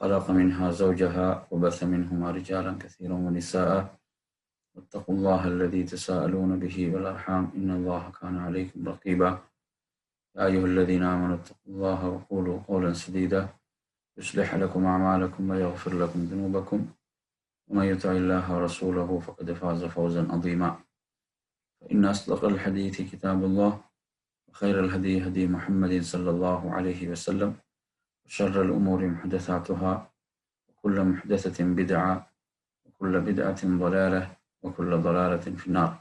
وخلق منها زوجها وبث منهما رجالا كثيرا ونساء. واتقوا الله الذي تساءلون به والأرحام. إن الله كان عليكم رقيبا. يا أيها الذين آمنوا اتقوا الله وقولوا قولا سديدا. يصلح لكم أعمالكم ويغفر لكم ذنوبكم. ومن يطع الله ورسوله فقد فاز فوزا عظيما. فإن أصدق الحديث كتاب الله وخير الهدي هدي محمد صلى الله عليه وسلم. وشر الأمور محدثاتها وكل محدثة بدعة وكل بدعة ضلالة وكل ضلالة في النار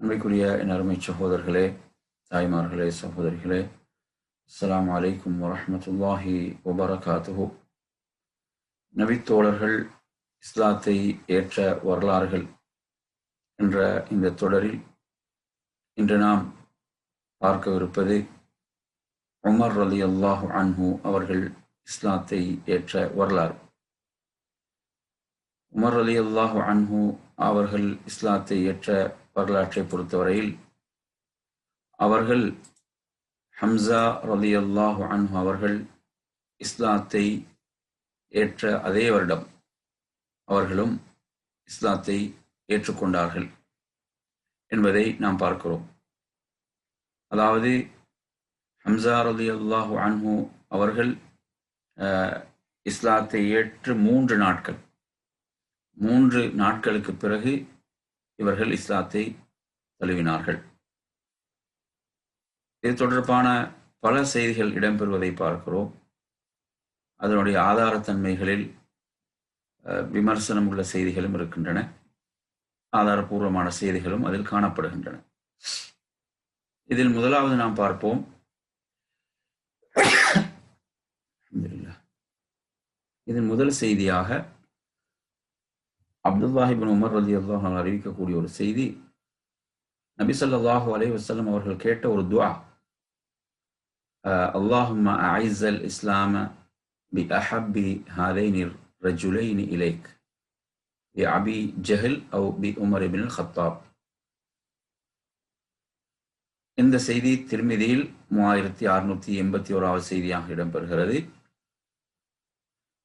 அன்றைக்குரிய என் அருமை சகோதரர்களே தாய்மார்களே சகோதரிகளே அஸ்ஸலாமு அலைக்கும் வரஹ்மத்துல்லாஹி வபரகாத்துஹு நபித்தோழர்கள் இஸ்லாத்தை ஏற்ற வரலாறுகள் என்ற இந்த தொடரில் இன்று நாம் பார்க்கவிருப்பது உமர் அலி அல்லாஹு அன்ஹு அவர்கள் இஸ்லாத்தை ஏற்ற வரலாறு. உமர் அலி அல்லாஹு அன்ஹு அவர்கள் இஸ்லாத்தை ஏற்ற வரலாற்றை பொறுத்தவரையில் அவர்கள் ஹம்சா ரலி அல்லாஹு அன்ஹு அவர்கள் இஸ்லாத்தை ஏற்ற அதே வருடம் அவர்களும் இஸ்லாத்தை ஏற்றுக்கொண்டார்கள் என்பதை நாம் பார்க்கிறோம். அதாவது ஹம்சா ரலி அல்லாஹு அன்ஹு அவர்கள் இஸ்லாத்தை ஏற்று மூன்று நாட்கள். மூன்று நாட்களுக்கு பிறகு இவர்கள் இஸ்லாத்தை தழுவினார்கள். இது தொடர்பான பல செய்திகள் இடம்பெறுவதை பார்க்கிறோம். அதனுடைய ஆதாரத்தன்மைகளில் விமர்சனம் உள்ள செய்திகளும் இருக்கின்றன. ஆதாரபூர்வமான செய்திகளும் அதில் காணப்படுகின்றன. இதில் முதலாவது நாம் பார்ப்போம். இதன் முதல் செய்தியாக அப்துல்லாஹிபின் உமர் ரதி அல்லாஹ் அறிவிக்கக்கூடிய ஒரு செய்தி நபி சொல்லாஹு அலை வசல்லம் அவர்கள் கேட்ட ஒரு துவா அல்லாஹும் ஐசல் இஸ்லாம பி அஹப்பி ஹாதைனிர் ரஜுலைனி இலைக் பி அபி ஜஹல் அவு பி உமர் இபின் ஹத்தாப் இந்த செய்தி திருமதியில் மூவாயிரத்தி அறுநூத்தி எண்பத்தி ஓராவது செய்தியாக இடம்பெறுகிறது.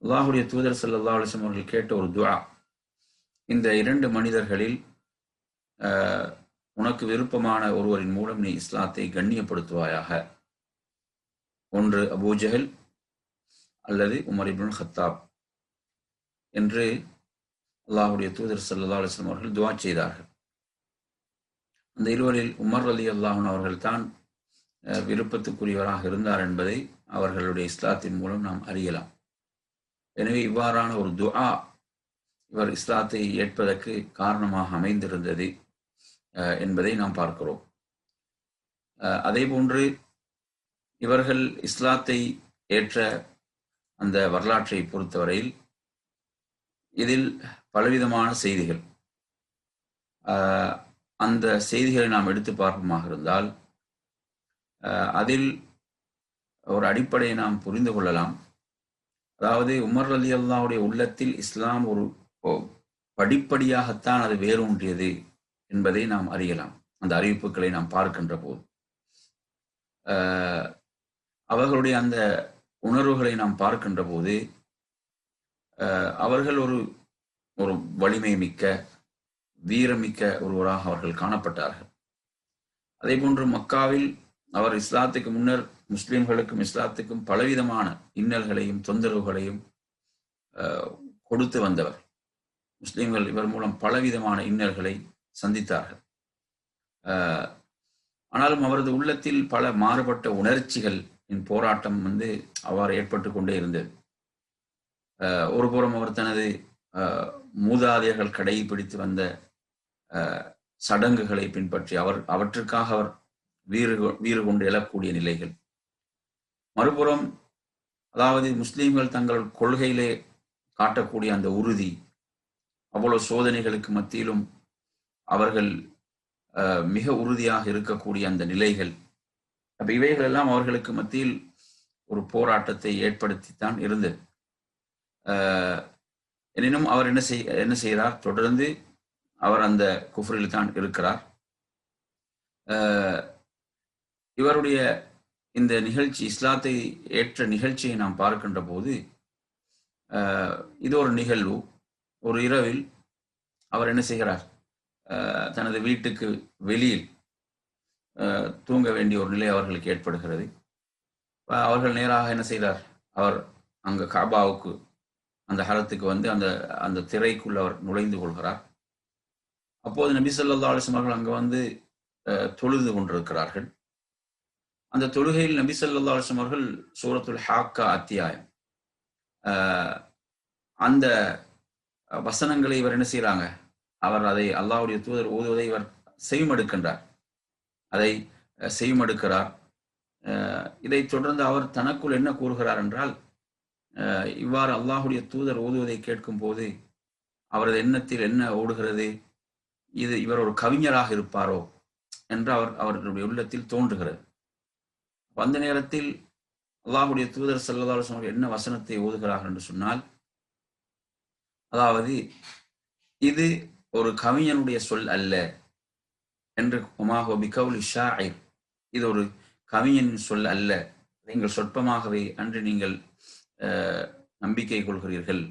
அல்லாஹுடைய தூதர் சல்லா அலிசம் அவர்கள் கேட்ட ஒரு துவா இந்த இரண்டு மனிதர்களில் உனக்கு விருப்பமான ஒருவரின் மூலம் நீ இஸ்லாத்தை கண்ணியப்படுத்துவாயாக. ஒன்று அபூஜஹல் அல்லது உமர் இப்னு ஹத்தாப் என்று அல்லாஹுடைய தூதர் சல்லா அலிஸ்லாம் அவர்கள் துவா செய்தார்கள். அந்த இருவரில் உமர் அலி அல்லாஹன் அவர்கள் தான் விருப்பத்துக்குரியவராக இருந்தார் என்பதை அவர்களுடைய இஸ்லாத்தின் மூலம் நாம் அறியலாம். எனவே இவ்வாறான ஒரு துஆ இவர் இஸ்லாத்தை ஏற்பதற்கு காரணமாக அமைந்திருந்தது என்பதை நாம் பார்க்கிறோம். அதே போன்று இவர்கள் இஸ்லாத்தை ஏற்ற அந்த வரலாற்றை பொறுத்தவரையில் இதில் பலவிதமான செய்திகள். அந்த செய்திகளை நாம் எடுத்து பார்ப்போமாக இருந்தால் அதில் ஒரு அடிப்படையை நாம் புரிந்து கொள்ளலாம். அதாவது உமர் அலி அல்லாவுடைய உள்ளத்தில் இஸ்லாம் ஒரு படிப்படியாகத்தான் அது வேரூன்றியது என்பதை நாம் அறியலாம். அந்த அறிவிப்புகளை நாம் பார்க்கின்ற போது. அவர்களுடைய அந்த உணர்வுகளை நாம் பார்க்கின்ற போது அவர்கள் ஒரு ஒரு வலிமை மிக்க வீரமிக்க ஒருவராக அவர்கள் காணப்பட்டார்கள். அதே போன்று மக்காவில் அவர் இஸ்லாத்துக்கு முன்னர் முஸ்லிம்களுக்கும் இஸ்லாத்துக்கும் பலவிதமான இன்னல்களையும் தொந்தரவுகளையும் கொடுத்து வந்தவர். முஸ்லிம்கள் இவர் மூலம் பலவிதமான இன்னல்களை சந்தித்தார்கள். ஆனாலும் அவரது உள்ளத்தில் பல மாறுபட்ட உணர்ச்சிகளின் போராட்டம் வந்து அவ்வாறு ஏற்பட்டு கொண்டே இருந்தது. ஒரு புறம் அவர் தனது மூதாதையர்கள் கடைபிடித்து வந்த சடங்குகளை பின்பற்றி அவர் அவற்றுக்காக அவர் வீறு வீறு கொண்டு எழக்கூடிய நிலைகள். மறுபுறம் அதாவது முஸ்லீம்கள் தங்கள் கொள்கையிலே காட்டக்கூடிய அந்த உறுதி அவ்வளவு சோதனைகளுக்கு மத்தியிலும் அவர்கள் மிக உறுதியாக இருக்கக்கூடிய அந்த நிலைகள். அப்ப இவைகள் எல்லாம் அவர்களுக்கு மத்தியில் ஒரு போராட்டத்தை ஏற்படுத்தித்தான் இருந்தது. எனினும் அவர் என்ன செய் என்ன செய்கிறார் தொடர்ந்து அவர் அந்த குஃப்ரில் தான் இருக்கிறார். இவருடைய இந்த நிகழ்ச்சி இஸ்லாத்தை ஏற்ற நிகழ்ச்சியை நாம் பார்க்கின்ற போது இது ஒரு நிகழ்வு. ஒரு இரவில் அவர் என்ன செய்கிறார்? தனது வீட்டுக்கு வெளியில் தூங்க வேண்டிய ஒரு நிலை அவர்களுக்கு ஏற்படுகிறது. அவர்கள் நேராக என்ன செய்கிறார் அவர் அங்க காபாவுக்கு அந்த ஹரத்துக்கு வந்து அந்த அந்த திரைக்குள் அவர் நுழைந்து கொள்கிறார். அப்போது நபி சொல்லா அலைஹி அங்கே அவர்கள் வந்து தொழுது கொண்டிருக்கிறார்கள். அந்த தொழுகையில் நபி ஸல்லல்லாஹு அலைஹி அவர்கள் சூரத்துல் ஹாக்கா அத்தியாயம். அந்த வசனங்களை இவர் என்ன செய்கிறாங்க அவர் அதை அல்லாவுடைய தூதர் ஓதுவதை இவர் செய்மடுக்கின்றார் அதை அஹ், செய்மடுக்கிறார் இதைத் தொடர்ந்து அவர் தனக்குள் என்ன கூறுகிறார் என்றால் இவ்வாறு அல்லாஹுடைய தூதர் ஓதுவதை கேட்கும் போது அவரது எண்ணத்தில் என்ன ஓடுகிறது? இது இவர் ஒரு கவிஞராக இருப்பாரோ? என்று அவர் அவர்களுடைய உள்ளத்தில் தோன்றுகிறது. வந்த நேரத்தில் அல்லாஹுடைய தூதர் செல்லதால் என்ன வசனத்தை ஓதுகிறார்கள் என்று சொன்னால் அதாவது இது ஒரு கவிஞனுடைய சொல் அல்ல என்று உமாஹோ பிகவுலி ஷாயிர் இது ஒரு கவிஞனின் சொல் அல்ல. நீங்கள் சொற்பமாகவே அன்று நீங்கள் நம்பிக்கை கொள்கிறீர்கள்.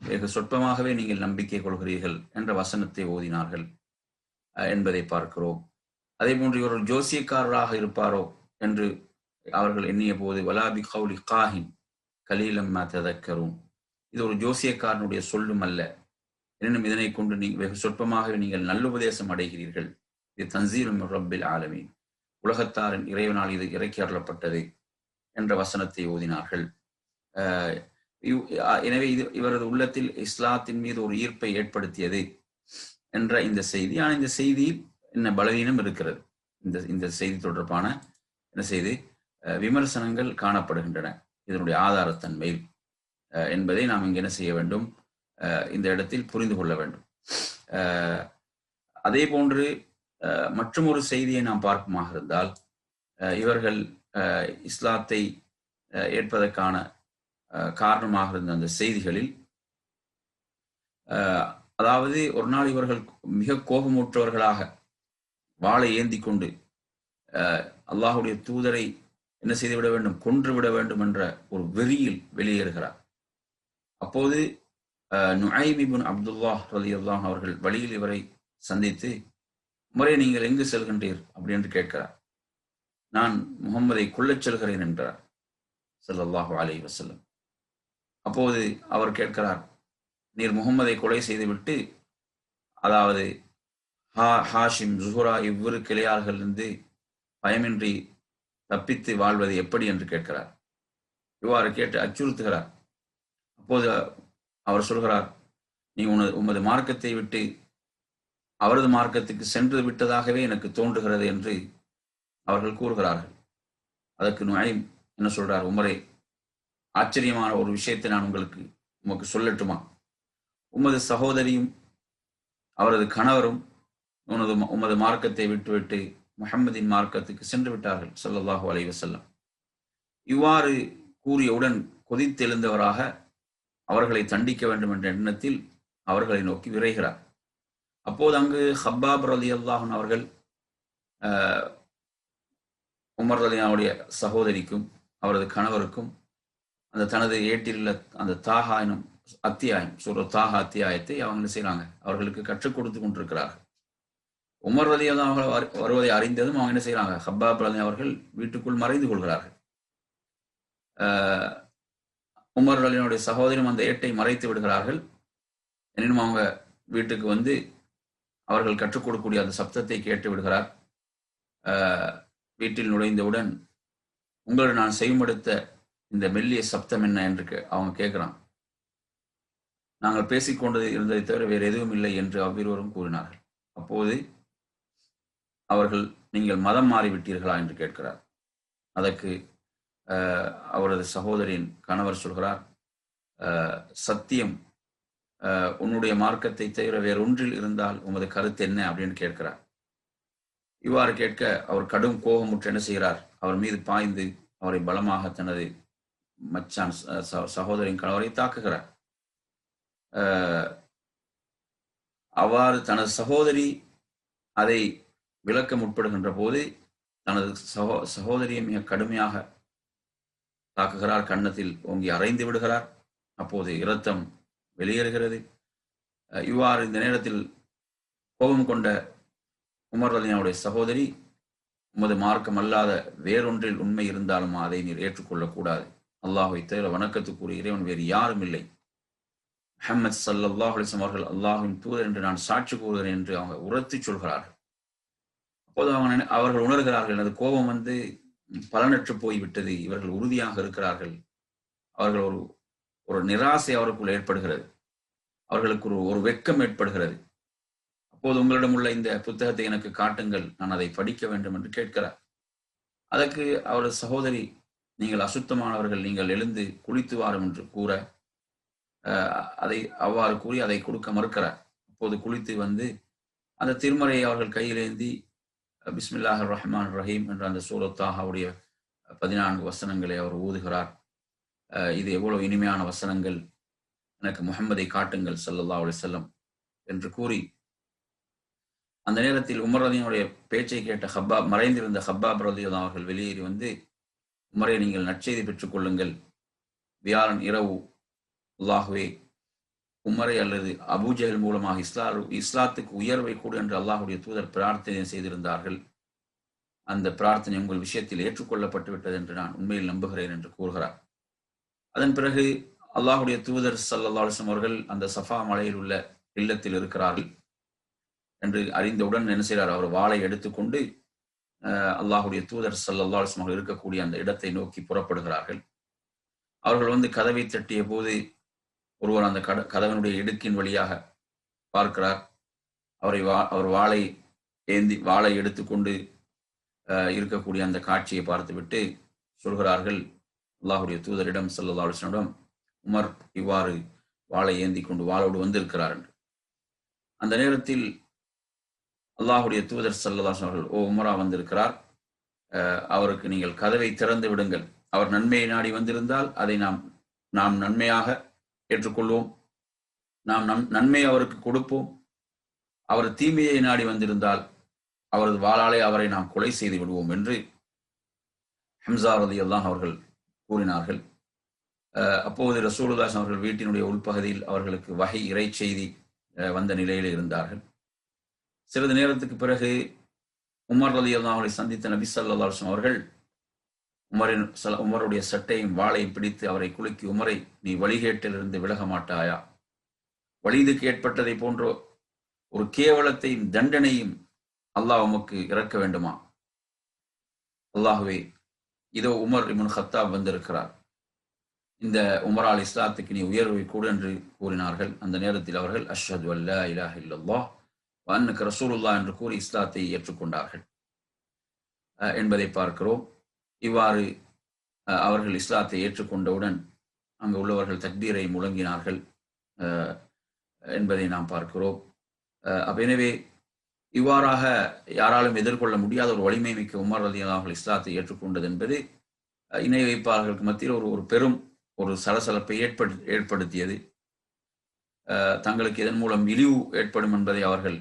வெகு சொற்பமாகவே நீங்கள் நம்பிக்கை கொள்கிறீர்கள் என்ற வசனத்தை ஓதினார்கள் என்பதை பார்க்கிறோம். அதே போன்று இவர் ஜோசியக்காரராக இருப்பாரோ என்று அவர்கள் எண்ணிய போது வலாபி கவுலி காஹின் கலீலம்மா ததக்கரும் இது ஒரு ஜோசியக்காரனுடைய சொல்லும் அல்ல. எனினும் இதனை கொண்டு நீங்கள் வெகு சொற்பமாகவே நீங்கள் நல்லுபதேசம் அடைகிறீர்கள். இது தன்சீலும் ரப்பில் ஆலமீன். உலகத்தாரின் இறைவனால் இது இறக்கி அருளப்பட்டது என்ற வசனத்தை ஓதினார்கள். எனவே இது இவரது உள்ளத்தில் இஸ்லாத்தின் மீது ஒரு ஈர்ப்பை ஏற்படுத்தியது என்ற இந்த செய்தி. ஆனால் இந்த செய்தியில் என்ன பலவீனம் இருக்கிறது. இந்த இந்த செய்தி தொடர்பான என்ன செய்தி விமர்சனங்கள் காணப்படுகின்றன. இதனுடைய ஆதாரத்தன்மை அஹ் என்பதை நாம் இங்கு என்ன செய்ய வேண்டும்? அஹ் இந்த இடத்தில் புரிந்து கொள்ள வேண்டும். அதே போன்று அஹ் மற்றும் ஒரு செய்தியை நாம் பார்க்குமாக இருந்தால் அஹ் இவர்கள் அஹ் இஸ்லாத்தை அஹ் ஏற்பதற்கான அஹ் காரணமாக இருந்த அந்த செய்திகளில் அஹ் அதாவது ஒரு நாள் இவர்கள் மிக கோபமுற்றவர்களாக வாளை ஏந்தி கொண்டு அஹ் அல்லாஹுடைய தூதரை என்ன செய்துவிட வேண்டும்? கொன்று விட வேண்டும் என்ற ஒரு வெறியில் வெளியேறுகிறார். அப்போது அஹ், அப்துல்லா ரலி அப்துல்லாஹ் அவர்கள் வழியில் இவரை சந்தித்து முறை நீங்கள் எங்கு செல்கின்றீர்? அப்படி என்று கேட்கிறார். நான் முகம்மதை கொல்லச் செல்கிறேன் என்றார். சல்லாஹு அலி வசல்லம் அப்போது அவர் கேட்கிறார் நீர் முகம்மதை கொலை செய்துவிட்டு அதாவது ஹா ஹாஷிம் ஜுஹுரா இவ்விரு கிளையார்களிலிருந்து பயமின்றி தப்பித்து வாழ்வது எப்படி என்று கேட்கிறார். இவ்வாறு கேட்டு அச்சுறுத்துகிறார். அப்போது அவர் சொல்கிறார் நீ உனது உமது மார்க்கத்தை விட்டு அவரது மார்க்கத்துக்கு சென்று விட்டதாகவே எனக்கு தோன்றுகிறது என்று அவர்கள் கூறுகிறார்கள். அதற்கு நுழையும் என்ன சொல்றார் உமரே ஆச்சரியமான ஒரு விஷயத்தை நான் உங்களுக்கு உமக்கு சொல்லட்டுமா? உமது சகோதரியும் அவரது கணவரும் உனது உமது மார்க்கத்தை விட்டுவிட்டு முகம்மதின் மார்க்கத்துக்கு சென்று விட்டார்கள் ஸல்லல்லாஹு அலைவசல்லம் இவ்வாறு கூறியவுடன் கொதித்தெழுந்தவராக அவர்களை தண்டிக்க வேண்டும் என்ற எண்ணத்தில் அவர்களை நோக்கி விரைகிறார். அப்போது அங்கு ஹப்பாப் ரலி அல்லாஹன் அவர்கள் ஆஹ், உமர் ரலியாவுடைய சகோதரிக்கும் அவரது கணவருக்கும் அந்த தனது ஏட்டில் உள்ள அந்த தாகா எனும் அத்தியாயம் சொல்ற தாகா அத்தியாயத்தை அவங்க செய்கிறாங்க அவர்களுக்கு கற்றுக் கொடுத்து கொண்டிருக்கிறார்கள். உமர் ரலி அவர்கள் வரு- வருவதை அறிந்ததும் அவங்க என்ன செய்யறாங்க ஹப்பாப் அலி அவர்கள் வீட்டுக்குள் மறைந்து கொள்கிறார்கள். உமர் அலினுடைய சகோதரியும் அந்த ஏட்டை மறைத்து விடுகிறார்கள். எனினும் அவங்க வீட்டுக்கு வந்து அவர்கள் கற்றுக் கொடுக்கக்கூடிய அந்த சப்தத்தை கேட்டு விடுகிறார். வீட்டில் நுழைந்தவுடன் உங்களை நான் செய்மடுத்த இந்த மெல்லிய சப்தம் என்ன என்று அவங்க கேட்கிறான். நாங்கள் பேசிக்கொண்டது இருந்ததை தவிர வேறு எதுவும் இல்லை என்று அவ்விருவரும் கூறினார்கள். அப்போது அவர்கள் நீங்கள் மதம் மாறிவிட்டீர்களா என்று கேட்கிறார். அதற்கு அவரது சகோதரியின் கணவர் சொல்கிறார் சத்தியம் உன்னுடைய மார்க்கத்தை தவிர வேறொன்றில் இருந்தால் உமது கருத்து என்ன அப்படின்னு கேட்கிறார். இவ்வாறு கேட்க அவர் கடும் கோபமுற்று என்ன செய்கிறார்? அவர் மீது பாய்ந்து அவரை பலமாக தனது மச்சான் சகோதரின் கணவரை தாக்குகிறார். அவ்வாறு தனது சகோதரி அதை விளக்க முற்படுகின்ற போது தனது சகோ சகோதரியை மிக கடுமையாக தாக்குகிறார். கன்னத்தில் ஓங்கி அரைந்து விடுகிறார். அப்போது இரத்தம் வெளியேறுகிறது. இவ்வாறு இந்த நேரத்தில் கோபம் கொண்ட உமர் அலினாவுடைய சகோதரி உமது மார்க்கம் அல்லாத வேறொன்றில் உண்மை இருந்தாலும் அதை நீர் ஏற்றுக்கொள்ளக்கூடாது அல்லாஹை தவிர வணக்கத்துக்குரிய இறைவன் வேறு யாரும் இல்லை. அஹமத் சல்லாஹ் அலைஹி அவர்கள் அல்லாஹின் தூதர் என்று நான் சாட்சி கூறுகிறேன் என்று அவங்க உரத்து சொல்கிறார்கள். அப்போது அவங்க நினை- அவர்கள் உணர்கிறார்கள் எனது கோபம் வந்து பலனற்று போய்விட்டது இவர்கள் உறுதியாக இருக்கிறார்கள். அவர்கள் ஒரு ஒரு நிராசை அவருக்குள் ஏற்படுகிறது. அவர்களுக்கு ஒரு ஒரு வெக்கம் ஏற்படுகிறது. அப்போது உங்களிடம் உள்ள இந்த புத்தகத்தை எனக்கு காட்டுங்கள் நான் அதை படிக்க வேண்டும் என்று கேட்கிறார். அதற்கு அவரது சகோதரி நீங்கள் அசுத்தமானவர்கள் நீங்கள் எழுந்து குளித்து வாரும் என்று கூற அதை அவ்வாறு கூறி அதை கொடுக்க மறுக்கிறார். அப்போது குளித்து வந்து அந்த திருமறையை அவர்கள் கையிலேந்தி பிஸ்மில்லாஹ் ரஹ்மான் ரஹீம் என்ற அந்த சூலத்தாஹாவுடைய பதினான்கு வசனங்களை அவர் ஊதுகிறார். இது எவ்வளவு இனிமையான வசனங்கள். எனக்கு முகம்மதை காட்டுங்கள் சல்லல்லா அலி செல்லம் என்று கூறி அந்த நேரத்தில் உமர் ரதியினுடைய பேச்சை கேட்ட ஹப்பாப் மறைந்திருந்த ஹப்பாப் ரதியுதான் அவர்கள் வெளியேறி வந்து உமரை நீங்கள் நற்செய்தி பெற்றுக்கொள்ளுங்கள் வியாழன் இரவு உல்லாகவே உமரை அல்லது அபூஜஹல் மூலமாக இஸ்லா இஸ்லாத்துக்கு உயர்வை கூடு என்று அல்லாஹுடைய தூதர் பிரார்த்தனை செய்திருந்தார்கள். அந்த பிரார்த்தனை உங்கள் விஷயத்தில் ஏற்றுக்கொள்ளப்பட்டு விட்டது என்று நான் உண்மையில் நம்புகிறேன் என்று கூறுகிறார். அதன் பிறகு அல்லாஹுடைய தூதர் ஸல்லல்லாஹு அலைஹி அவர்கள் அந்த சஃபா மலையில் உள்ள இல்லத்தில் இருக்கிறார்கள். என்று அறிந்தவுடன் என்ன செய்கிறார்? அவர் வாளை எடுத்துக்கொண்டு அல்லாஹுடைய தூதர் ஸல்லல்லாஹு அலைஹி அவர்கள் இருக்கக்கூடிய அந்த இடத்தை நோக்கி புறப்படுகிறார்கள். அவர்கள் வந்து கதவை தட்டிய போது ஒருவர் அந்த கட கதவனுடைய இடுக்கின் வழியாக பார்க்கிறார். அவரை வா அவர் வாளை ஏந்தி வாளை எடுத்துக்கொண்டு இருக்கக்கூடிய அந்த காட்சியை பார்த்துவிட்டு சொல்கிறார்கள் அல்லாஹுடைய தூதரிடம் ஸல்லல்லாஹு அலைஹி உமர் இவ்வாறு வாளை ஏந்தி கொண்டு வாளோடு வந்திருக்கிறார் என்று. அந்த நேரத்தில் அல்லாஹுடைய தூதர் ஸல்லல்லாஹு அவர்கள் ஓ உமரா வந்திருக்கிறார். அவருக்கு நீங்கள் கதவை திறந்து விடுங்கள். அவர் நன்மையை நாடி வந்திருந்தால் அதை நாம் நாம் நன்மையாக ஏற்றுக்கொள்வோம். நாம் நம் நன்மை அவருக்கு கொடுப்போம். அவர் தீமையை நாடி வந்திருந்தால் அவரது வாளாலே அவரை நாம் கொலை செய்து விடுவோம் என்று ஹம்சா ரலியல்லாஹு அவர்கள் கூறினார்கள். அப்போது ரசூலுதாஸ் அவர்கள் வீட்டினுடைய உள்பகுதியில் அவர்களுக்கு வகை இறை செய்தி வந்த நிலையில் இருந்தார்கள். சிறிது நேரத்துக்கு பிறகு உமர் ரலி அவர்களை சந்தித்த நபி ஸல்லல்லாஹு அவர்கள் உமரின் சல- உமருடைய சட்டையும் வாளையும் பிடித்து அவரை குலுக்கி உமரை நீ வழிகேட்டிலிருந்து விலக மாட்டாயா? வழிதுக்கு ஏற்பட்டதை போன்ற ஒரு கேவலத்தையும் தண்டனையும் அல்லாஹ் உமக்கு இறக்க வேண்டுமா? அல்லாஹுவே இதோ உமர் இமுன் ஹத்தாப் வந்திருக்கிறார். இந்த உமரால் இஸ்லாத்துக்கு நீ உயர்வை கூடு என்று கூறினார்கள். அந்த நேரத்தில் அவர்கள் அஷ்ஹது அல்லா இலாஹ் இல்லல்லா அன்னுக்கு ரசூலுல்லா என்று கூறி இஸ்லாத்தை ஏற்றுக்கொண்டார்கள். அஹ் என்பதை பார்க்கிறோம். இவ்வாறு அவர்கள் இஸ்லாத்தை ஏற்றுக்கொண்டவுடன் அங்கு உள்ளவர்கள் தக்தீரை முழங்கினார்கள் என்பதை நாம் பார்க்கிறோம். அப்ப எனவே இவ்வாறாக யாராலும் எதிர்கொள்ள முடியாத ஒரு வலிமை மிக்க உமர் ரதி அவர்கள் இஸ்லாத்தை ஏற்றுக்கொண்டது என்பது இணை வைப்பாளர்களுக்கு மத்தியில் ஒரு ஒரு பெரும் ஒரு சலசலப்பை ஏற்படு ஏற்படுத்தியது. தங்களுக்கு இதன் மூலம் இழிவு ஏற்படும் என்பதை அவர்கள்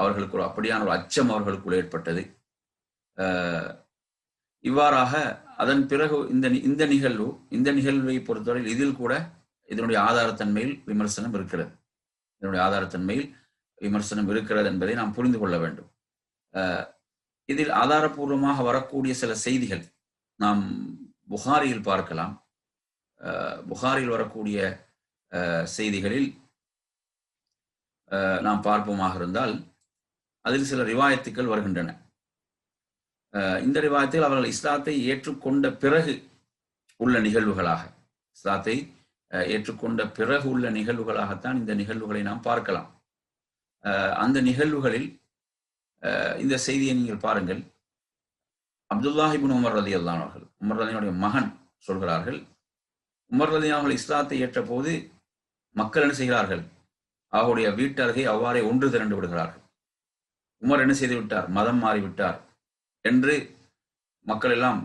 அவர்களுக்கு ஒரு அப்படியான ஒரு அச்சம் அவர்களுக்குள் ஏற்பட்டது. இவ்வாறாக அதன் பிறகு இந்த இந்த நிகழ்வு இந்த நிகழ்வை பொறுத்தவரையில் இதில் கூட இதனுடைய ஆதாரத்தன்மையில் விமர்சனம் இருக்கிறது. இதனுடைய ஆதாரத்தன்மையில் விமர்சனம் இருக்கிறது என்பதை நாம் புரிந்து கொள்ள வேண்டும். இதில் ஆதாரபூர்வமாக வரக்கூடிய சில செய்திகள் நாம் புகாரியில் பார்க்கலாம். புகாரில் வரக்கூடிய செய்திகளில் அஹ், நாம் பார்ப்போமாக இருந்தால் அதில் சில ரிவாயத்துக்கள் வருகின்றன. இந்த ரிவாயத்தில் அவர்கள் இஸ்லாத்தை ஏற்றுக்கொண்ட பிறகு உள்ள நிகழ்வுகளாக இஸ்லாத்தை ஏற்றுக்கொண்ட பிறகு உள்ள நிகழ்வுகளாகத்தான் இந்த நிகழ்வுகளை நாம் பார்க்கலாம். அந்த நிகழ்வுகளில் இந்த செய்தியை நீங்கள் பாருங்கள். அப்துல்லாஹிபின் உமர் ரதி அல்லான் அவர்கள் உமர் ரலினுடைய மகன் சொல்கிறார்கள் உமர் ரலி அவர்கள் இஸ்லாத்தை ஏற்ற போது மக்கள் என்ன செய்கிறார்கள்? அவருடைய வீட்டருகே அவ்வாறே ஒன்று திரண்டு விடுகிறார்கள். உமர் என்ன செய்து விட்டார்? மதம் மாறிவிட்டார். என்று மக்கள் எல்லாம்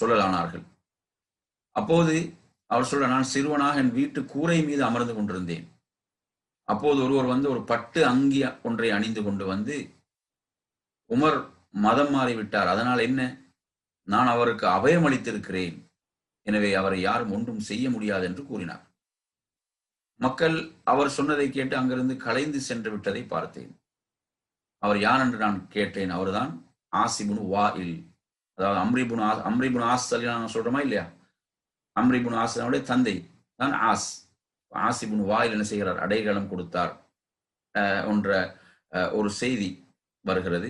சொல்லலானார்கள். அப்போது அவர் சொல்ல நான் சிறுவனாக என் வீட்டு கூரை மீது அமர்ந்து கொண்டிருந்தேன். அப்போது ஒருவர் வந்து ஒரு பட்டு அங்கி ஒன்றை அணிந்து கொண்டு வந்து உமர் மதம் மாறிவிட்டார். அதனால் என்ன? நான் அவருக்கு அபயம் அளித்திருக்கிறேன். எனவே அவரை யாரும் ஒன்றும் செய்ய முடியாது என்று கூறினார். மக்கள் அவர் சொன்னதை கேட்டு அங்கிருந்து கலைந்து சென்று விட்டதை பார்த்தேன். அவர் யார்? என்று நான் கேட்டேன். அவர்தான் ஆசிபுனு வா இல் அதாவது அம்ரிபுன் ஆஸ் அம்ரிபுன் ஆஸ் நான் சொல்றோமா இல்லையா? அம்ரிபுன் ஆசனுடைய தந்தை தான் ஆஸ். ஆசிபுன் வாயில் என்ன செய்கிறார்? அடைகளம் கொடுத்தார். என்ற ஒரு செய்தி வருகிறது.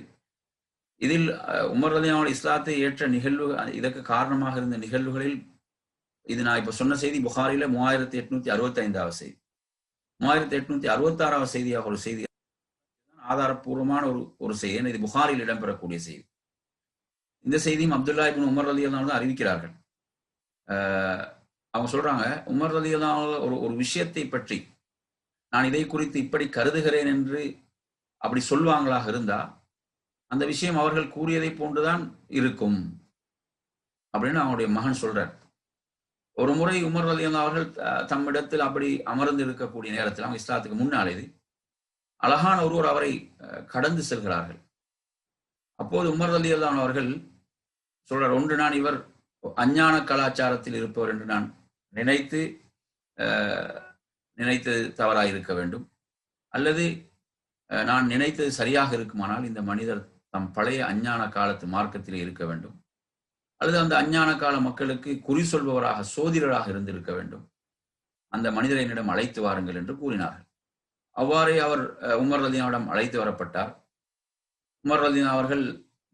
இதில் உமர் ரலியாவோட இஸ்லாத்தை ஏற்ற நிகழ்வு இதற்கு காரணமாக இருந்த நிகழ்வுகளில் இது நான் இப்ப சொன்ன செய்தி புகாரில மூவாயிரத்தி எட்நூத்தி அறுபத்தி ஐந்தாவது செய்தி. மூவாயிரத்தி எட்நூத்தி அறுபத்தி ஆறாவது செய்தியாக ஒரு செய்தி ஆதாரப்பூர்வமான ஒரு ஒரு செய்தி. இது புகாரில் இடம்பெறக்கூடிய செய்தி. இந்த செய்தியும் அப்துல்லா இபின் உமர் அலி தான் அறிவிக்கிறார்கள். அவங்க சொல்றாங்க உமர் அலி ஒரு ஒரு விஷயத்தை பற்றி நான் இதை குறித்து இப்படி கருதுகிறேன் என்று அப்படி சொல்வாங்களாக இருந்தா அந்த விஷயம் அவர்கள் கூறியதை போன்றுதான் இருக்கும். அப்படின்னு அவனுடைய மகன் சொல்றார். ஒரு முறை உமர் அலி அவர்கள் தம்மிடத்தில் அப்படி அமர்ந்து இருக்கக்கூடிய நேரத்தில் அவங்க இஸ்லாத்துக்கு முன்னாலே அழகான ஒருவர் அவரை கடந்து செல்கிறார்கள். அப்போது உமர் அலி அல்லான் அவர்கள் சொல்றார் ஒன்று நான் இவர் அஞ்ஞான கலாச்சாரத்தில் இருப்பவர் என்று நான் நினைத்து நினைத்தது தவறாக இருக்க வேண்டும். அல்லது நான் நினைத்தது சரியாக இருக்குமானால் இந்த மனிதர் தம் பழைய அஞ்ஞான காலத்து மார்க்கத்தில் இருக்க வேண்டும். அல்லது அந்த அஞ்ஞான கால மக்களுக்கு குறி சொல்பவராக சோதிடராக இருந்திருக்க வேண்டும். அந்த மனிதரை என்னிடம் அழைத்து வாருங்கள் என்று கூறினார்கள். அவ்வாறே அவர் உமர் ரதீனாவிடம் அழைத்து வரப்பட்டார். உமர் ரதீனா அவர்கள்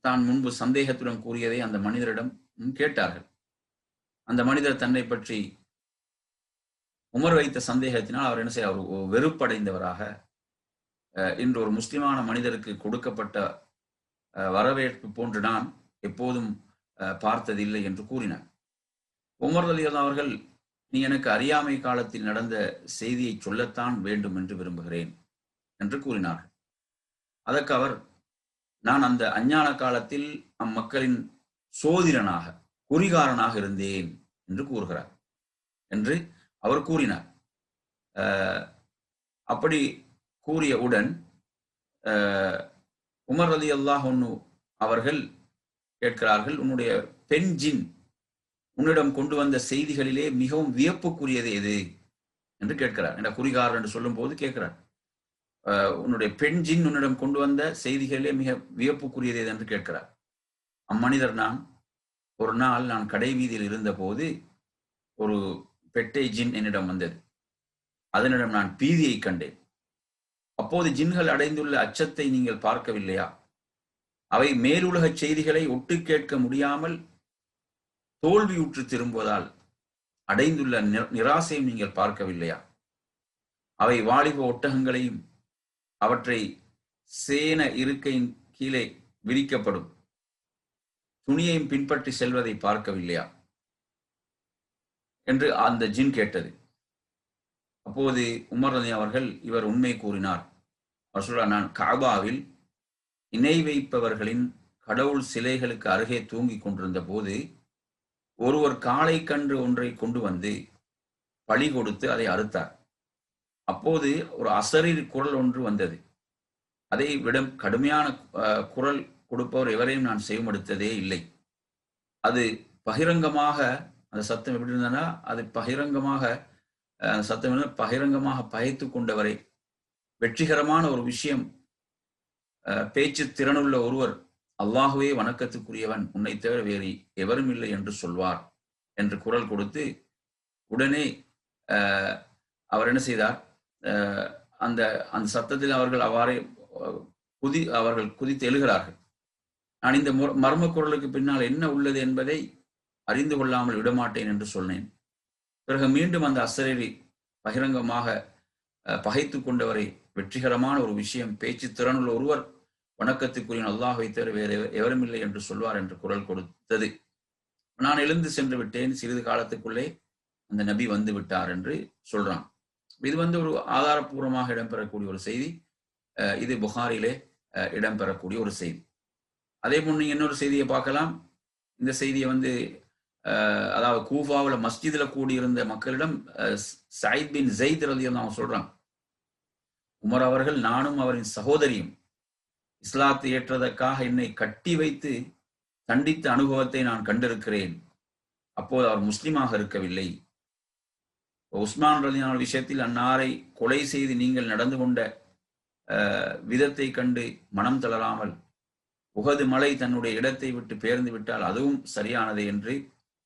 தான் முன்பு சந்தேகத்துடன் கூறியதை அந்த மனிதரிடம் கேட்டார்கள். அந்த மனிதர் தன்னை பற்றி உமர் வைத்த சந்தேகத்தினால் அவர் என்ன செய்ய அவர் வெறுப்படைந்தவராக இன்று ஒரு முஸ்லிமான மனிதருக்கு கொடுக்கப்பட்ட வரவேற்பு போன்று நான் எப்போதும் பார்த்ததில்லை என்று கூறினார். உமர் அலி அவர்கள் நீ எனக்கு அறியாமை காலத்தில் நடந்த செய்தியை சொல்லத்தான் வேண்டும் என்று விரும்புகிறேன் என்று கூறினார் அதற்கு அவர் நான் அந்த அஞ்ஞான காலத்தில் அம்மக்களின் சோதிடனாக குறிகாரனாக இருந்தேன் என்று கூறுகிறார் என்று அவர் கூறினார். அப்படி கூறியவுடன் உமர் அலி அல்லாஹ் ஒன்னு அவர்கள் கேட்கிறார்கள் உன்னுடைய பெண் ஜின் உன்னிடம் கொண்டு வந்த செய்திகளிலே மிகவும் வியப்புக்குரியது எது? என்று கேட்கிறார். என்ற குறிகார் என்று சொல்லும் போது கேட்கிறார் உன்னுடைய பெண் ஜின் உன்னிடம் கொண்டு வந்த செய்திகளிலே மிக வியப்புக்குரியது எது? என்று கேட்கிறார். அம்மனிதர் நான் ஒரு நாள் நான் கடை வீதியில் இருந்த போது ஒரு பெட்டை ஜின் என்னிடம் வந்தது. அதனிடம் நான் பீதியை கண்டேன். அப்போது ஜின்கள் அடைந்துள்ள அச்சத்தை நீங்கள் பார்க்கவில்லையா? அவை மேலுலக செய்திகளை ஒட்டு கேட்க முடியாமல் தோல்வியுற்று திரும்புவதால் அடைந்துள்ள நிராசையும் நீங்கள் பார்க்கவில்லையா? அவை வாலிப ஒட்டகங்களையும் அவற்றை சேன இருக்கையின் கீழே விரிக்கப்படும். துணியையும் பின்பற்றி செல்வதை பார்க்கவில்லையா? என்று அந்த ஜின் கேட்டது. அப்போது உமர் ரதி அவர்கள் இவர் உண்மை கூறினார். அவர் சொல்றார் நான் காபாவில் இணை வைப்பவர்களின் கடவுள் சிலைகளுக்கு அருகே தூங்கிக் கொண்டிருந்த போது ஒருவர் காளை கன்று ஒன்றை கொண்டு வந்து பழி கொடுத்து அதை அறுத்தார். அப்போது ஒரு அசரீர் குரல் ஒன்று வந்தது. அதை விட கடுமையான குரல் கொடுப்பவர் எவரையும் நான் செய்யமடுத்ததே இல்லை. அது பகிரங்கமாக அந்த சத்தம் எப்படி இருந்ததுன்னா அது பகிரங்கமாக சத்தம் பகிரங்கமாக பகைத்து கொண்டவரை வெற்றிகரமான ஒரு விஷயம் பேச்சு திறனுள்ள ஒருவர் அல்லாஹுவே வணக்கத்துக்குரியவன் உன்னை தவிர வேறு எவரும் இல்லை என்று சொல்வார் என்று குரல் கொடுத்து உடனே அவர் என்ன செய்தார்? அந்த அந்த சத்தத்தில் அவர்கள் அவ்வாறே குதி அவர்கள் குதித்து எழுகிறார்கள். நான் இந்த மர்ம குரலுக்கு பின்னால் என்ன உள்ளது என்பதை அறிந்து கொள்ளாமல் விடமாட்டேன் என்று சொன்னேன். பிறகு மீண்டும் அந்த அசரேரி பகிரங்கமாக பகைத்து கொண்டவரை வெற்றிகரமான ஒரு விஷயம் பேச்சு திறனுள்ள ஒருவர் வணக்கத்துக்குரிய அல்லாஹை தவிர வேறு எவரும் இல்லை என்று சொல்வார் என்று குரல் கொடுத்தது. நான் எழுந்து சென்று விட்டேன். சிறிது காலத்துக்குள்ளே அந்த நபி வந்து விட்டார் என்று சொல்றான். இது வந்து ஒரு ஆதாரபூர்வமாக இடம்பெறக்கூடிய ஒரு செய்தி. இது புகாரிலே இடம்பெறக்கூடிய ஒரு செய்தி. அதே போல் நீங்க இன்னொரு செய்தியை பார்க்கலாம். இந்த செய்தியை வந்து அதாவது கூஃபாவில் மஸ்ஜிதில் கூடியிருந்த மக்களிடம் சயித் பின் ஜெயித் ரலியம் அவங்க சொல்றான் உமர் அவர்கள் நானும் அவரின் சகோதரியும் இஸ்லாத்தை ஏற்றதற்காக என்னை கட்டி வைத்து தண்டித்த அனுபவத்தை நான் கண்டிருக்கிறேன். அப்போது அவர் முஸ்லிமாக இருக்கவில்லை. உஸ்மான் ரலியான விஷயத்தில் அன்னாரை கொலை செய்து நீங்கள் நடந்து கொண்ட விதத்தை கண்டு மனம் தளராமல் உகது மலை தன்னுடைய இடத்தை விட்டு பேர்ந்து விட்டால் அதுவும் சரியானது என்று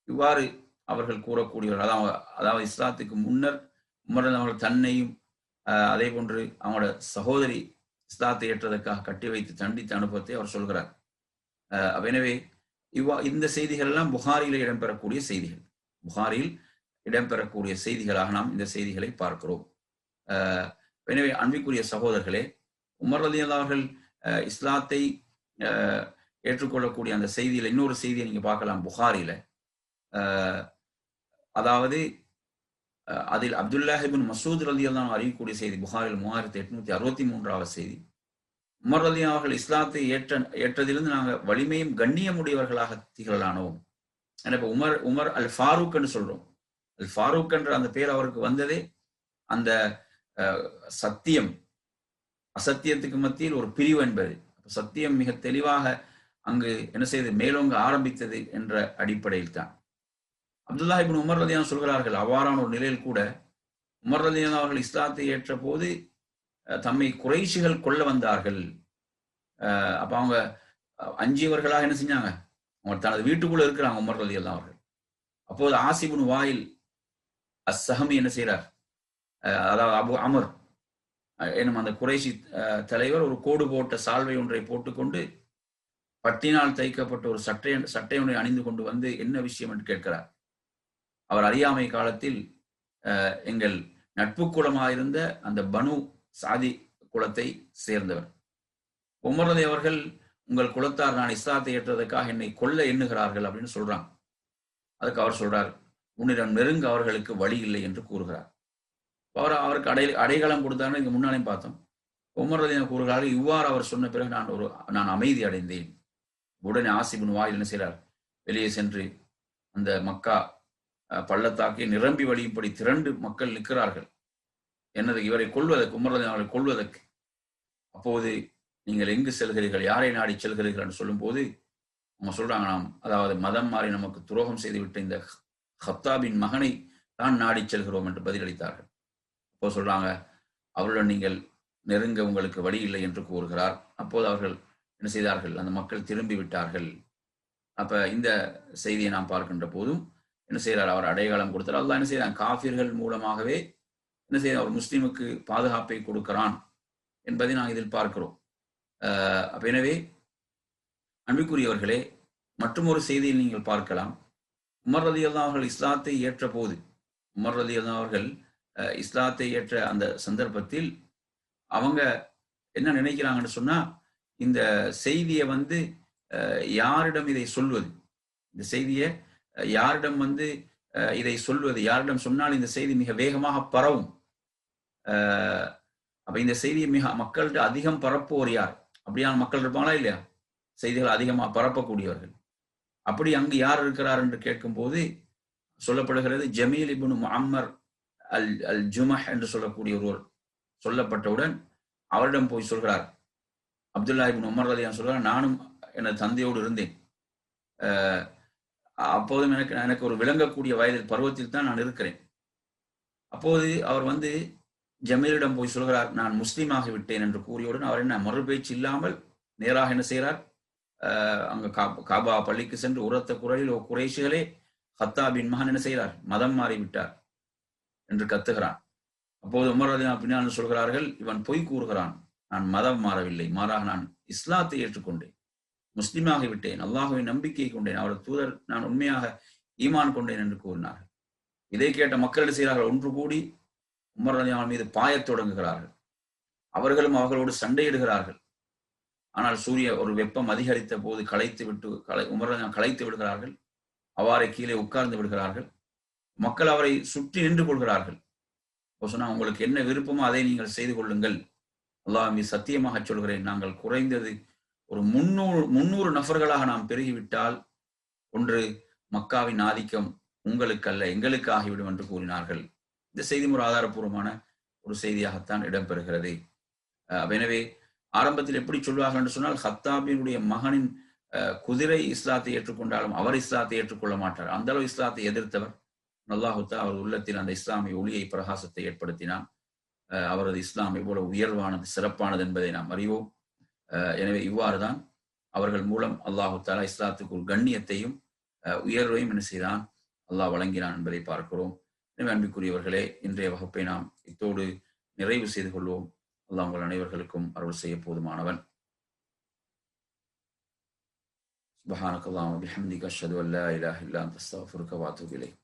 இவ்வாறு அவர்கள் கூறக்கூடியவர்கள். அதாவது அதாவது இஸ்லாத்துக்கு முன்னர் உமரன் அவர்கள் தன்னையும் அதே போன்று அவங்களோட சகோதரி இஸ்லாத்தை ஏற்றதற்காக கட்டி வைத்து தண்டித்து அனுபவத்தை அவர் சொல்கிறார். எனவே இவ்வா இந்த செய்திகள் எல்லாம் புகாரில இடம்பெறக்கூடிய செய்திகள். புகாரில் இடம்பெறக்கூடிய செய்திகளாக நாம் இந்த செய்திகளை பார்க்கிறோம். எனவே அன்பிக்குரிய சகோதரர்களே உமர் அலி அவர்கள் இஸ்லாத்தை ஏற்றுக்கொள்ளக்கூடிய அந்த செய்தியில இன்னொரு செய்தியை நீங்க பார்க்கலாம் புகாரில அதாவது அதில் அப்துல்லாஹிபின் மசூத் ரலி அல்லா அறியக்கூடிய செய்தி புகாரில் மூவாயிரத்தி எட்நூத்தி அறுபத்தி மூன்றாவது செய்தி. உமர் அலி அவர்கள் இஸ்லாத்தை ஏற்ற ஏற்றதிலிருந்து நாங்கள் வலிமையும் கண்ணியமுடையவர்களாக திகழலானோம். இப்போ உமர் உமர் அல் ஃபாரூக் என்று சொல்றோம். அல் ஃபாரூக் என்ற அந்த பேர் அவருக்கு வந்ததே அந்த சத்தியம். அசத்தியத்துக்கு மத்தியில் ஒரு பிரிவு என்பது. சத்தியம் மிக தெளிவாக அங்கு என்ன செய்து மேலோங்க ஆரம்பித்தது என்ற அடிப்படையில் தான் அப்துல்லா இபின் உமர் ரலியான் சொல்கிறார்கள் அவ்வாறான ஒரு நிலையில் கூட உமர் ரலியான் அவர்கள் இஸ்லாத்தை ஏற்ற போது தம்மை குறைஷிகள் கொள்ள வந்தார்கள். அப்ப அவங்க அஞ்சியவர்களாக என்ன செஞ்சாங்க? அவங்க தனது வீட்டுக்குள்ள இருக்கிறாங்க உமர் ரலி அல்லா அவர்கள். அப்போது ஆசிபுன் வாயில் அஸ்ஸஹமி என்ன செய்யறார் அதாவது அபு அமர் எனும் அந்த குறைசி தலைவர் ஒரு கோடு போட்ட சால்வை ஒன்றை போட்டுக்கொண்டு பட்டினால் தைக்கப்பட்ட ஒரு சட்டை சட்டை ஒன்றை அணிந்து கொண்டு வந்து என்ன விஷயம் என்று கேட்கிறார்? அவர் அறியாமை காலத்தில் எங்கள் நட்பு குலமாயிருந்த அந்த பனு சாதி குலத்தை சேர்ந்தவர். உமர்நதி அவர்கள் உங்கள் குலத்தார் நான் இஸ்லாத்தை ஏற்றதற்காக என்னை கொல்ல எண்ணுகிறார்கள் அப்படின்னு சொல்றாங்க. அதுக்கு அவர் சொல்றார் உன்னிடம் நெருங்க அவர்களுக்கு வழி இல்லை என்று கூறுகிறார். அவர் அவருக்கு அடை அடையாளம் கொடுத்தாருன்னு இங்க முன்னாலையும் பார்த்தோம். உமர் ரலியா கூறுகிறார்கள் இவ்வாறு அவர் சொன்ன பிறகு நான் ஒரு நான் அமைதி அடைந்தேன். உடனே ஆசிபின் வாயில் என்ன செய்கிறார் வெளியே சென்று அந்த மக்கா பள்ளத்தாக்கை நிரம்பி வழியும்படி திரண்டு மக்கள் நிற்கிறார்கள். என்னது இவரை கொள்வதற்கு உமர் அவரை கொள்வதற்கு அப்போது நீங்கள் எங்கு செல்கிறீர்கள்? யாரை நாடி செல்கிறீர்கள் என்று சொல்லும் போது அவங்க சொல்றாங்க நாம் அதாவது மதம் மாறி நமக்கு துரோகம் செய்துவிட்ட இந்த ஹத்தாபின் மகனை தான் நாடி செல்கிறோம் என்று பதிலளித்தார்கள். அப்போ சொல்றாங்க அவருடன் நீங்கள் நெருங்க உங்களுக்கு வழி இல்லை என்று கூறுகிறார். அப்போது அவர்கள் என்ன செய்தார்கள்? அந்த மக்கள் திரும்பி விட்டார்கள். அப்ப இந்த செய்தியை நாம் பார்க்கின்ற போதும் என்ன செய்யறார் அவர் அடையாளம் கொடுத்தார். அல்லா என்ன செய்யறான் காஃபிர்கள் மூலமாகவே என்ன செய்ய அவர் முஸ்லீமுக்கு பாதுகாப்பை கொடுக்கிறான் என்பதை நாம் இதில் பார்க்கிறோம். அப்ப எனவே அன்புக்குரியவர்களே மற்றும் ஒரு செய்தியில் நீங்கள் பார்க்கலாம். உமர் ரதி அல்லா அவர்கள் இஸ்லாத்தை ஏற்ற போது உமர் ரதி அல்லா அவர்கள் இஸ்லாத்தை ஏற்ற அந்த சந்தர்ப்பத்தில் அவங்க என்ன நினைக்கிறாங்கன்னு சொன்னா இந்த செய்தியை வந்து யாரிடம் இதை சொல்வது? இந்த செய்தியை யாரிடம் வந்து இதை சொல்வது யாரிடம் சொன்னால் இந்த செய்தி மிக வேகமாக பரவும். அப்ப இந்த செய்தியை மிக மக்கள்கிட்ட அதிகம் பரப்புவோர் யார்? அப்படியான மக்கள் இருப்பாங்களா இல்லையா? செய்திகள் அதிகமாக பரப்பக்கூடியவர்கள். அப்படி அங்கு யார் இருக்கிறார் என்று கேட்கும்போது சொல்லப்படுகிறது ஜமீல் இபுன் முஹம்மர் அல் அல் ஜுமஹ் என்று சொல்லக்கூடிய ஒருவர் சொல்லப்பட்டவுடன் அவரிடம் போய் சொல்கிறார். அப்துல்லா இபின் உமர் அலியான் சொல்கிறார் நானும் எனது தந்தையோடு இருந்தேன். அப்போதும் எனக்கு எனக்கு ஒரு விளங்கக்கூடிய வயதில் பருவத்தில் தான் நான் இருக்கிறேன். அப்போது அவர் வந்து ஜமீலிடம் போய் சொல்கிறார் நான் முஸ்லீமாக விட்டேன் என்று கூறியவுடன் அவர் என்ன மறுபேச்சு இல்லாமல் நேராக என்ன செய்கிறார்? அங்க காபா பள்ளிக்கு சென்று உரத்த குரலில் குறைஷிகளே ஹத்தாபின் மகன் என்ன செய்கிறார்? மதம் மாறிவிட்டார் என்று கத்துகிறான். அப்போது உமர் அலி பின்னால் சொல்கிறார்கள் இவன் பொய் கூறுகிறான். நான் மதம் மாறவில்லை. மாறாக நான் இஸ்லாத்தை ஏற்றுக்கொண்டேன். முஸ்லீமாக விட்டேன் அல்லாஹுவை நம்பிக்கை கொண்டேன் அவரது தூதர் நான் உண்மையாக ஈமான் கொண்டேன் என்று கூறினார்கள். இதை கேட்ட மக்களிடம் செய்கிறார்கள்? ஒன்று கூடி உமர் அலியான் மீது பாயத் தொடங்குகிறார்கள். அவர்களும் அவர்களோடு சண்டையிடுகிறார்கள். ஆனால் சூரிய ஒரு வெப்பம் அதிகரித்த போது களைத்து விட்டு கலை உமர களைத்து விடுகிறார்கள். அவ்வாறே கீழே உட்கார்ந்து விடுகிறார்கள். மக்கள் அவரை சுற்றி நின்று கொள்கிறார்கள். சொன்னா உங்களுக்கு என்ன விருப்பமோ அதை நீங்கள் செய்து கொள்ளுங்கள். அல்லாஹ் சத்தியமாக சொல்கிறேன். நாங்கள் குறைந்தது ஒரு முன்னூறு முன்னூறு நபர்களாக நாம் பெருகிவிட்டால் ஒன்று மக்காவின் ஆதிக்கம் உங்களுக்கு அல்ல எங்களுக்கு ஆகிவிடும் என்று கூறினார்கள். இந்த செய்தி ஒரு ஆதாரபூர்வமான ஒரு செய்தியாகத்தான் இடம்பெறுகிறது. எனவே ஆரம்பத்தில் எப்படி சொல்வார்கள் என்று சொன்னால் ஹத்தாபினுடைய மகனின் குதிரை இஸ்லாத்தை ஏற்றுக்கொண்டாலும் அவர் இஸ்லாத்தை ஏற்றுக்கொள்ள மாட்டார். அந்த அளவு இஸ்லாத்தை எதிர்த்தவர். நல்லாஹுத்தா அவர் உள்ளத்தில் அந்த இஸ்லாமிய ஒளியை பிரகாசத்தை ஏற்படுத்தினான். அவரது இஸ்லாம் எவ்வளவு உயர்வானது சிறப்பானது என்பதை நாம் அறிவோம். எனவே இவ்வாறுதான் அவர்கள் மூலம் அல்லாஹு தாலா இஸ்லாத்துக்கு ஒரு கண்ணியத்தையும் உயர்வையும் என்ன செய்தான் அல்லாஹ் வழங்கினான் என்பதை பார்க்கிறோம் எனவே அன்பிற்குரியவர்களே இன்றைய வகுப்பை நாம் இத்தோடு நிறைவு செய்து கொள்வோம் அல்லாஹ் உங்கள் அனைவர்களுக்கும் அருள் செய்ய போதுமானவன் سبحانك اللهم وبحمدك أشهد أن لا إله إلا أنت أستغفرك وأتوب إليك